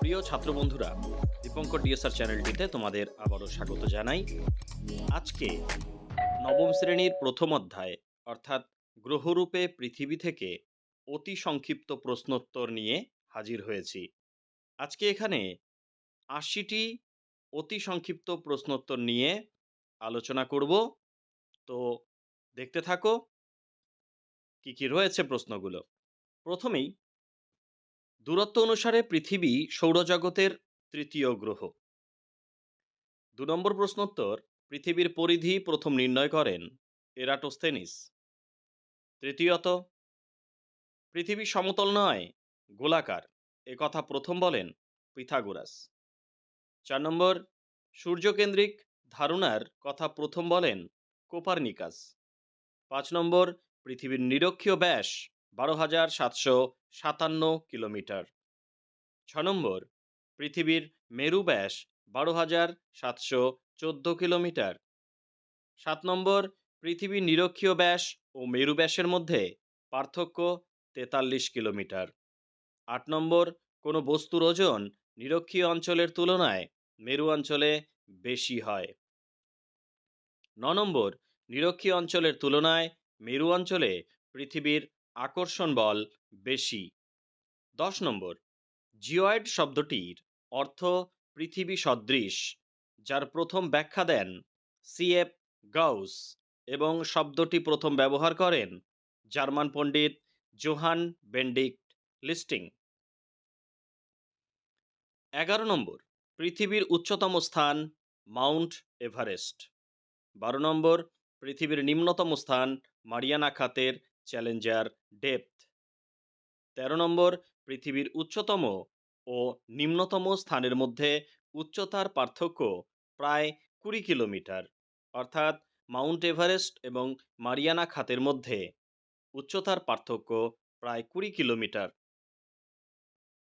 প্রিয় ছাত্র বন্ধুরা দীপঙ্কর ডিএসআর চ্যানেলটিতে তোমাদের আবারও স্বাগত জানাই। আজকে নবম শ্রেণির প্রথম অধ্যায়, অর্থাৎ গ্রহরূপে পৃথিবী থেকে অতি সংক্ষিপ্ত প্রশ্নোত্তর নিয়ে হাজির হয়েছি। আজকে এখানে আশিটি অতি সংক্ষিপ্ত প্রশ্নোত্তর নিয়ে আলোচনা করব। তো দেখতে থাকো, কি কি রয়েছে প্রশ্নগুলো। প্রথমেই দূরত্ব অনুসারে পৃথিবী সৌরজগতের তৃতীয় গ্রহ। দু নম্বর প্রশ্নোত্তর, পৃথিবীর পরিধি প্রথম নির্ণয় করেন এরাটোস্থেনিস। তৃতীয়ত, পৃথিবী সমতল নয়, গোলাকার। এ কথা প্রথম বলেন পিথাগোরাস। চার নম্বর, সূর্যকেন্দ্রিক ধারণার কথা প্রথম বলেন কোপারনিকাস। পাঁচ নম্বর, পৃথিবীর নিরক্ষীয় ব্যাস বারো হাজার সাতশো সাতান্ন কিলোমিটার। ছ নম্বর, পৃথিবীর মেরু ব্যাস বারো হাজার সাতশো চোদ্দ কিলোমিটার। সাত নম্বর, পৃথিবীর নিরক্ষীয় ব্যাস ও মেরু ব্যাসের মধ্যে পার্থক্য তেতাল্লিশ কিলোমিটার। আট নম্বর, কোনো বস্তুর ওজন নিরক্ষীয় অঞ্চলের তুলনায় মেরু অঞ্চলে বেশি হয়। ন নম্বর, নিরক্ষীয় অঞ্চলের তুলনায় মেরু অঞ্চলে পৃথিবীর আকর্ষণ বল বেশি। দশ নম্বর, জিওয়েড শব্দটির অর্থ পৃথিবী সদৃশ, যার প্রথম ব্যাখ্যা দেন সিএফ গাউস এবং শব্দটি প্রথম ব্যবহার করেন জার্মান পণ্ডিত জোহান বেন্ডিক্ট লিস্টিং। এগারো নম্বর, পৃথিবীর উচ্চতম স্থান মাউন্ট এভারেস্ট। বারো নম্বর, পৃথিবীর নিম্নতম স্থান মারিয়ানা খাতের চ্যালেঞ্জার ডেপথ তেরো নম্বর, পৃথিবীর উচ্চতম ও নিম্নতম স্থানের মধ্যে উচ্চতার পার্থক্য প্রায় কুড়ি কিলোমিটার, অর্থাৎ মাউন্ট এভারেস্ট এবং মারিয়ানা খাতের মধ্যে উচ্চতার পার্থক্য প্রায় কুড়ি কিলোমিটার।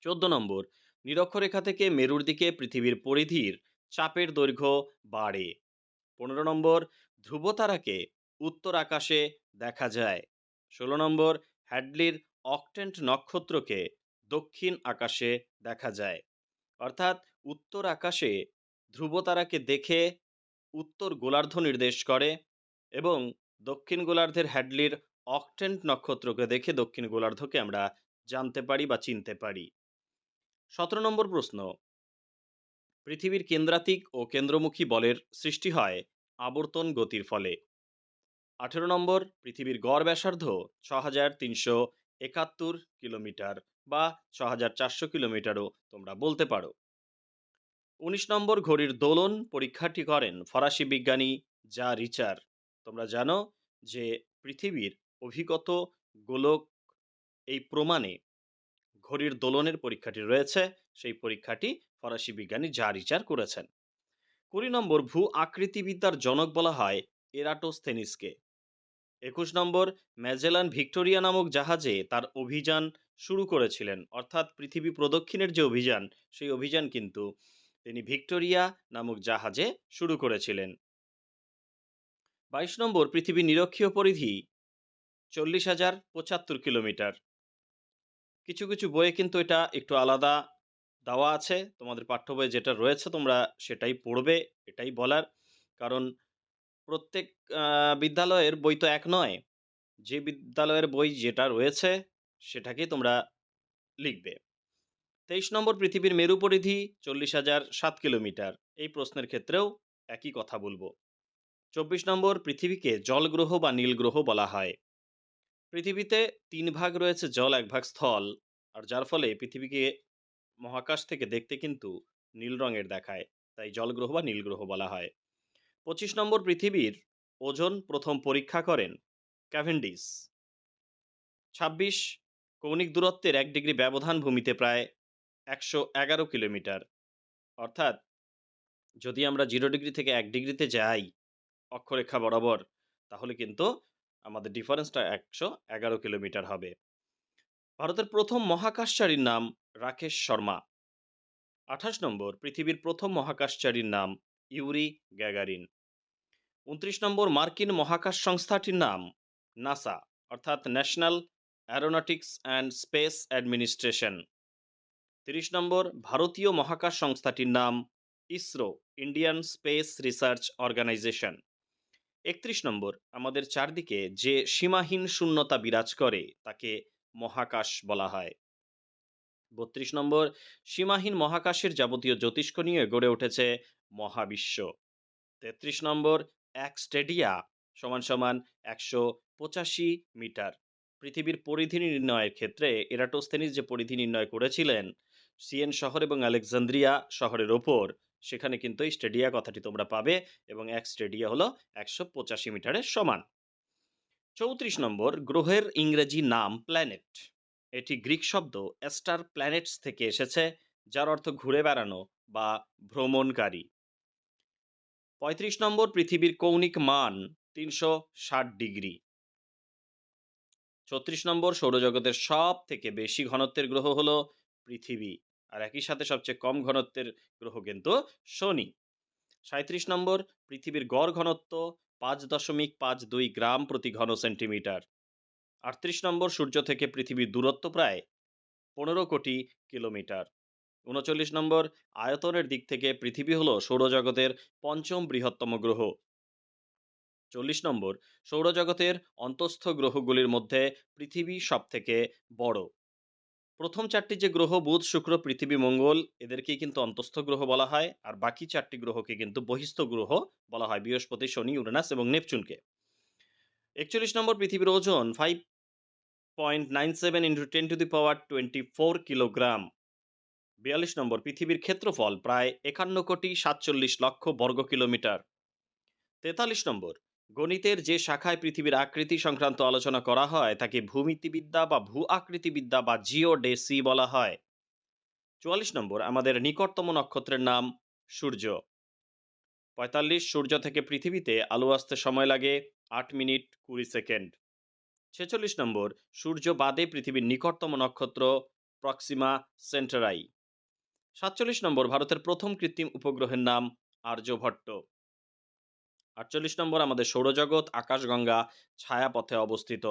চোদ্দ নম্বর, নিরক্ষরেখা থেকে মেরুর দিকে পৃথিবীর পরিধির চাপের দৈর্ঘ্য বাড়ে। পনেরো নম্বর, ধ্রুবতারাকে উত্তর আকাশে দেখা যায়। ষোলো নম্বর, হ্যাডলির অকটেন্ট নক্ষত্রকে দক্ষিণ আকাশে দেখা যায়। অর্থাৎ উত্তর আকাশে ধ্রুবতারাকে দেখে উত্তর গোলার্ধ নির্দেশ করে এবং দক্ষিণ গোলার্ধের হ্যাডলির অকটেন্ট নক্ষত্রকে দেখে দক্ষিণ গোলার্ধকে আমরা জানতে পারি বা চিনতে পারি। সতেরো নম্বর প্রশ্ন, পৃথিবীর কেন্দ্রাতিক ও কেন্দ্রমুখী বলের সৃষ্টি হয় আবর্তন গতির ফলে। আঠেরো নম্বর, পৃথিবীর গড় ব্যাসার্ধ ছ হাজার তিনশো একাত্তর কিলোমিটার বা ছ হাজার চারশো কিলোমিটারও তোমরা বলতে পারো। উনিশ নম্বর ঘড়ির দোলন পরীক্ষাটি করেন ফরাসি বিজ্ঞানী যা রিচার তোমরা জানো যে পৃথিবীর অভিগত গোলক এই প্রমাণে ঘড়ির দোলনের পরীক্ষাটি রয়েছে, সেই পরীক্ষাটি ফরাসি বিজ্ঞানী যা রিচার করেছেন। কুড়ি নম্বর ভূ আকৃতিবিদ্যার জনক বলা হয় এরাটোস্থেনিসকে। একুশ নম্বর, ম্যাজেলান ভিক্টোরিয়া নামক জাহাজে তার অভিযান শুরু করেছিলেন। অর্থাৎ পৃথিবী প্রদক্ষিণের যে অভিযান, সেই অভিযান কিন্তু তিনি ভিক্টোরিয়া নামক জাহাজে শুরু করেছিলেন। বাইশ নম্বর, পৃথিবী নিরক্ষীয় পরিধি চল্লিশ হাজার পঁচাত্তর কিলোমিটার। কিছু কিছু বইয়ে কিন্তু এটা একটু আলাদা দেওয়া আছে। তোমাদের পাঠ্য বইয়ে যেটা রয়েছে তোমরা সেটাই পড়বে, এটাই বলার। কারণ প্রত্যেক বিদ্যালয়ের বই তো এক নয়। যে বিদ্যালয়ের বই যেটা রয়েছে সেটাকেই তোমরা লিখবে। তেইশ নম্বর পৃথিবীর মেরু পরিধি চল্লিশ হাজার সাত কিলোমিটার। এই প্রশ্নের ক্ষেত্রেও একই কথা বলব। চব্বিশ নম্বর পৃথিবীকে জল গ্রহ বা নীল গ্রহ বলা হয়। পৃথিবীতে তিন ভাগ রয়েছে জল, এক ভাগ স্থল। আর যার ফলে পৃথিবীকে মহাকাশ থেকে দেখতে কিন্তু নীল রঙের দেখায়। তাই জল গ্রহ বা নীল গ্রহ বলা হয়। পঁচিশ নম্বর পৃথিবীর ওজন প্রথম পরীক্ষা করেন ক্যাভেন্ডিস। ছাব্বিশ, কৌণিক দূরত্বের এক ডিগ্রি ব্যবধান ভূমিতে প্রায় একশো এগারো কিলোমিটার। অর্থাৎ, যদি আমরা জিরো ডিগ্রি থেকে এক ডিগ্রিতে যাই অক্ষরেখা বরাবর, তাহলে কিন্তু আমাদের ডিফারেন্সটা একশো এগারো কিলোমিটার হবে। ভারতের প্রথম মহাকাশচারীর নাম রাকেশ শর্মা। আঠাশ নম্বর পৃথিবীর প্রথম মহাকাশচারীর নাম ইউরি গ্যাগারিন। উনত্রিশ নম্বর মার্কিন মহাকাশ সংস্থাটির নাম, নাসা, অর্থাৎ national aeronautics and space administration. তিরিশ নম্বর ভারতীয় মহাকাশ সংস্থাটির নাম, ISRO, Indian space research organisation. একত্রিশ নম্বর, আমাদের চারদিকে যে সীমাহীন শূন্যতা বিরাজ করে, তাকে মহাকাশ বলা হয়। বত্রিশ নম্বর, সীমাহীন মহাকাশের যাবতীয় জ্যোতিষ্ক নিয়ে গড়ে উঠেছে মহাবিশ্ব। তেত্রিশ নম্বর এক স্টেডিয়া সমান সমান একশো পঁচাশি মিটার। পৃথিবীর পরিধি নির্ণয়ের ক্ষেত্রে এরাটোস্থেনিস যে পরিধি নির্ণয় করেছিলেন, সিএন শহর এবং আলেকজান্দ্রিয়া শহরের ওপর, সেখানে কিন্তু এই স্টেডিয়া কথাটি তোমরা পাবে এবং এক স্টেডিয়া হলো একশো পঁচাশি মিটারের সমান। চৌত্রিশ নম্বর, গ্রহের ইংরেজি নাম প্ল্যানেট। এটি গ্রিক শব্দ অ্যাস্টার প্ল্যানেটস থেকে এসেছে, যার অর্থ ঘুরে বেড়ানো বা ভ্রমণকারী। পঁয়ত্রিশ নম্বর পৃথিবীর কৌণিক মান তিনশো ষাট ডিগ্রি। ছত্রিশ নম্বর সৌরজগতের সব থেকে বেশি ঘনত্বের গ্রহ হলো পৃথিবী, আর একই সাথে সবচেয়ে কম ঘনত্বের গ্রহ কিন্তু শনি। সাঁত্রিশ নম্বর পৃথিবীর গড় ঘনত্ব পাঁচ দশমিক পাঁচ দুই গ্রাম প্রতি ঘন সেন্টিমিটার। আটত্রিশ নম্বর সূর্য থেকে পৃথিবীর দূরত্ব প্রায় পনেরো কোটি কিলোমিটার। উনচল্লিশ নম্বর আয়তনের দিক থেকে পৃথিবী হলো সৌরজগতের পঞ্চম বৃহত্তম গ্রহ। চল্লিশ নম্বর, সৌরজগতের অন্তস্থ গ্রহগুলির মধ্যে পৃথিবী সবথেকে বড়। প্রথম চারটি যে গ্রহ, বুধ, শুক্র, পৃথিবী, মঙ্গল এদেরকে কিন্তু অন্তস্থ গ্রহ বলা হয়, আর বাকি চারটি গ্রহকে কিন্তু বহিস্থ গ্রহ বলা হয়, বৃহস্পতি, শনি, ইউরেনাস এবং নেপচুনকে। একচল্লিশ নম্বর, পৃথিবীর ওজন five point nine seven into ten to the power twenty four kilogram বিয়াল্লিশ নম্বর, পৃথিবীর ক্ষেত্রফল প্রায় একান্ন কোটি সাতচল্লিশ লক্ষ বর্গ কিলোমিটার। তেতাল্লিশ নম্বর, গণিতের যে শাখায় পৃথিবীর আকৃতি সংক্রান্ত আলোচনা করা হয়, তাকে ভূমিতিবিদ্যা বা ভূ আকৃতিবিদ্যা বা জিওডেসি বলা হয়। চুয়াল্লিশ নম্বর, আমাদের নিকটতম নক্ষত্রের নাম সূর্য। পঁয়তাল্লিশ, সূর্য থেকে পৃথিবীতে আলো আসতে সময় লাগে আট মিনিট কুড়ি সেকেন্ড। ছেচল্লিশ নম্বর, সূর্য বাদে পৃথিবীর নিকটতম নক্ষত্র প্রক্সিমা সেন্টারাই। সাতচল্লিশ নম্বর, ভারতের প্রথম কৃত্রিম উপগ্রহের নাম আর্যভট্ট আটচল্লিশ নম্বর, আমাদের সৌরজগৎ, আকাশগঙ্গা ছায়াপথে অবস্থিত।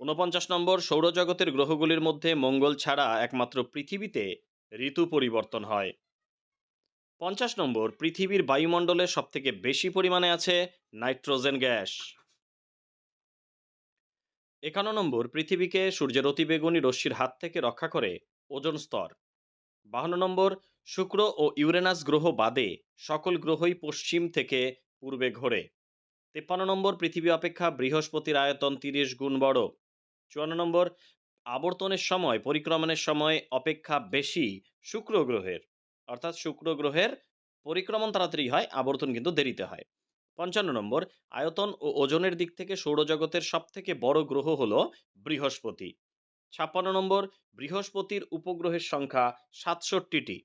ঊনপঞ্চাশ নম্বর, সৌরজগতের গ্রহগুলির মধ্যে মঙ্গল ছাড়া একমাত্র পৃথিবীতে ঋতু পরিবর্তন হয়। পঞ্চাশ নম্বর, পৃথিবীর বায়ুমণ্ডলে সবথেকে বেশি পরিমাণে আছে নাইট্রোজেন গ্যাস। একান্ন নম্বর, পৃথিবীকে সূর্যের অতিবেগুনি রশ্মির হাত থেকে রক্ষা করে ওজন স্তর। বাহান্ন নম্বর, শুক্র ও ইউরেনাস গ্রহ বাদে সকল গ্রহই পশ্চিম থেকে পূর্বে ঘোরে। তেপ্পান্ন নম্বর, পৃথিবী অপেক্ষা বৃহস্পতির আয়তন তিরিশ গুণ বড়। চুয়ান্ন নম্বর, আবর্তনের সময়, পরিক্রমণের সময় অপেক্ষা বেশি শুক্র গ্রহের। অর্থাৎ শুক্র গ্রহের পরিক্রমণ তাড়াতাড়ি হয়, আবর্তন কিন্তু দেরিতে হয়। পঞ্চান্ন নম্বর, আয়তন ও ওজনের দিক থেকে সৌরজগতের সবথেকে বড় গ্রহ হল বৃহস্পতি। ছাপ্পান্ন নম্বর, বৃহস্পতির উপগ্রহের সংখ্যা সাতষট্টিটি।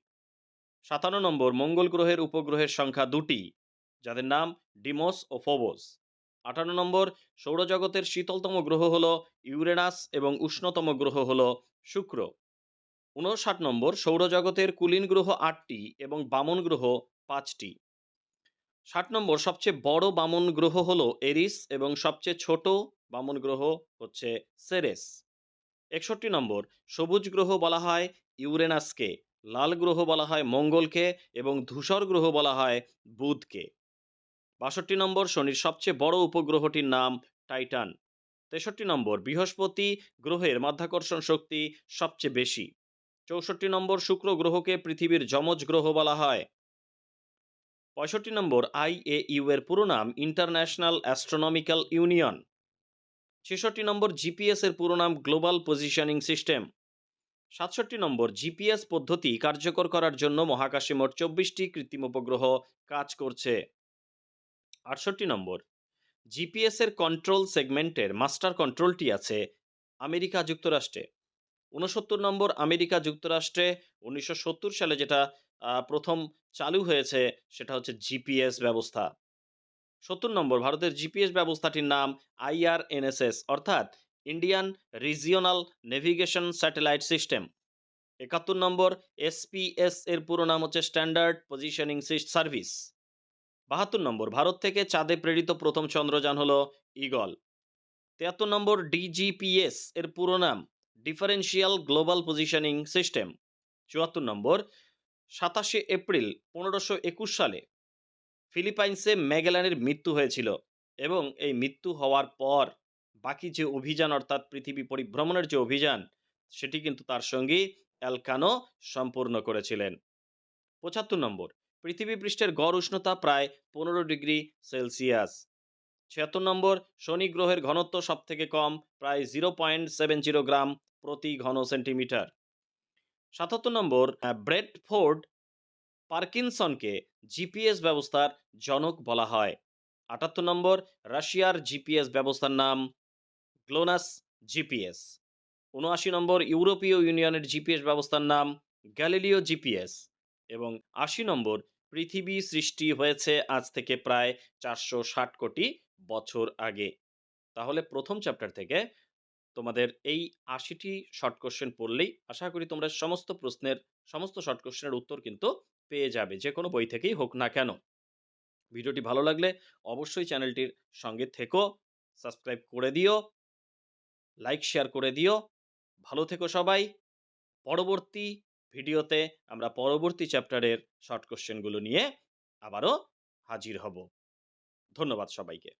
সাতান্ন নম্বর, মঙ্গল গ্রহের উপগ্রহের সংখ্যা দুটি, যাদের নাম ডিমোস ও ফোবোস। আটান্ন নম্বর, সৌরজগতের শীতলতম গ্রহ হল ইউরেনাস এবং উষ্ণতম গ্রহ হল শুক্র। উনষাট নম্বর, সৌরজগতের কুলীন গ্রহ আটটি এবং বামন গ্রহ পাঁচটি। ষাট নম্বর, সবচেয়ে বড় বামন গ্রহ হল এরিস এবং সবচেয়ে ছোট বামন গ্রহ হচ্ছে সেরেস। একষট্টি নম্বর, সবুজ গ্রহ বলা হয় ইউরেনাসকে, লাল গ্রহ বলা হয় মঙ্গলকে এবং ধূসর গ্রহ বলা হয় বুধকে। বাষট্টি নম্বর, শনির সবচেয়ে বড় উপগ্রহটির নাম টাইটান। তেষট্টি নম্বর, বৃহস্পতি গ্রহের মাধ্যাকর্ষণ শক্তি সবচেয়ে বেশি। চৌষট্টি নম্বর, শুক্র গ্রহকে পৃথিবীর যমজ গ্রহ বলা হয়। পঁয়ষট্টি নম্বর, আই এ ইউ এর পুরো নাম ইন্টারন্যাশনাল অ্যাস্ট্রোনমিক্যাল ইউনিয়ন। ছেষট্টি নম্বর জিপিএস এর পুরো নাম গ্লোবাল পজিশনিং সিস্টেম সাতষট্টি নম্বর জিপিএস পদ্ধতি কার্যকর করার জন্য মহাকাশে মোট চব্বিশটি কৃত্রিম উপগ্রহ কাজ করছে। আটষট্টি নম্বর জিপিএস এর কন্ট্রোল সেগমেন্টের মাস্টার কন্ট্রোলটি আছে আমেরিকা যুক্তরাষ্ট্রে। উনসত্তর নম্বর আমেরিকা যুক্তরাষ্ট্রে উনিশশো সত্তর সালে যেটা প্রথম চালু হয়েছে সেটা হচ্ছে জিপিএস ব্যবস্থা। সত্তর নম্বর, ভারতের জিপিএস ব্যবস্থাটির নাম আইআরএনএসএস অর্থাৎ Indian regional navigation satellite system. একাত্তর নম্বর এসপিএস এর পুরো নাম হচ্ছে স্ট্যান্ডার্ড পজিশনিং সার্ভিস। বাহাত্তর নম্বর, ভারত থেকে চাঁদে প্রেরিত প্রথম চন্দ্রযান হল ইগল তিয়াত্তর নম্বর ডিজিপিএস এর পুরো নাম ডিফারেন্সিয়াল গ্লোবাল পজিশনিং সিস্টেম। চুয়াত্তর নম্বর, সাতাশে এপ্রিল পনেরোশো একুশ সালে ফিলিপাইন্সে ম্যাগেলানের মৃত্যু হয়েছিল এবং এই মৃত্যু হওয়ার পর বাকি যে অভিযান অর্থাৎ পৃথিবী পরিভ্রমণের যে অভিযান, সেটি কিন্তু তার সঙ্গী অ্যালকানো সম্পূর্ণ করেছিলেন। পঁচাত্তর নম্বর, পৃথিবী পৃষ্ঠের গড় উষ্ণতা প্রায় পনেরো ডিগ্রি সেলসিয়াস। ছিয়াত্তর নম্বর, শনি গ্রহের ঘনত্ব সব থেকে কম, প্রায় zero point seven zero gram প্রতি ঘন সেন্টিমিটার। সাতাত্তর নম্বর ব্রেডফোর্ড পার্কিনসনকে জিপিএস ব্যবস্থার জনক বলা হয়। আটাত্তর নম্বর, রাশিয়ার জিপিএস ব্যবস্থার নাম গ্লোনাস জিপিএস। উনআশি নম্বর, ইউরোপীয় ইউনিয়নের জিপিএস ব্যবস্থার নাম গ্যালিলিও জিপিএস। এবং আশি নম্বর, পৃথিবী সৃষ্টি হয়েছে আজ থেকে প্রায় চারশো ষাট কোটি বছর আগে। তাহলে প্রথম চ্যাপ্টার থেকে তোমাদের এই আশিটি শর্ট কোশ্চেন পড়লেই আশা করি তোমরা সমস্ত প্রশ্নের, সমস্ত শর্ট কোশ্চেনের উত্তর কিন্তু পেয়ে যাবে, যে কোনো বই থেকেই হোক না কেন। ভিডিওটি ভালো লাগলে অবশ্যই চ্যানেলটির সঙ্গে থেকো, সাবস্ক্রাইব করে দিও, লাইক, শেয়ার করে দিও। ভালো থেকো সবাই। পরবর্তী ভিডিওতে আমরা পরবর্তী চ্যাপ্টারের শর্ট কোশ্চেনগুলো নিয়ে আবারও হাজির হব। ধন্যবাদ সবাইকে।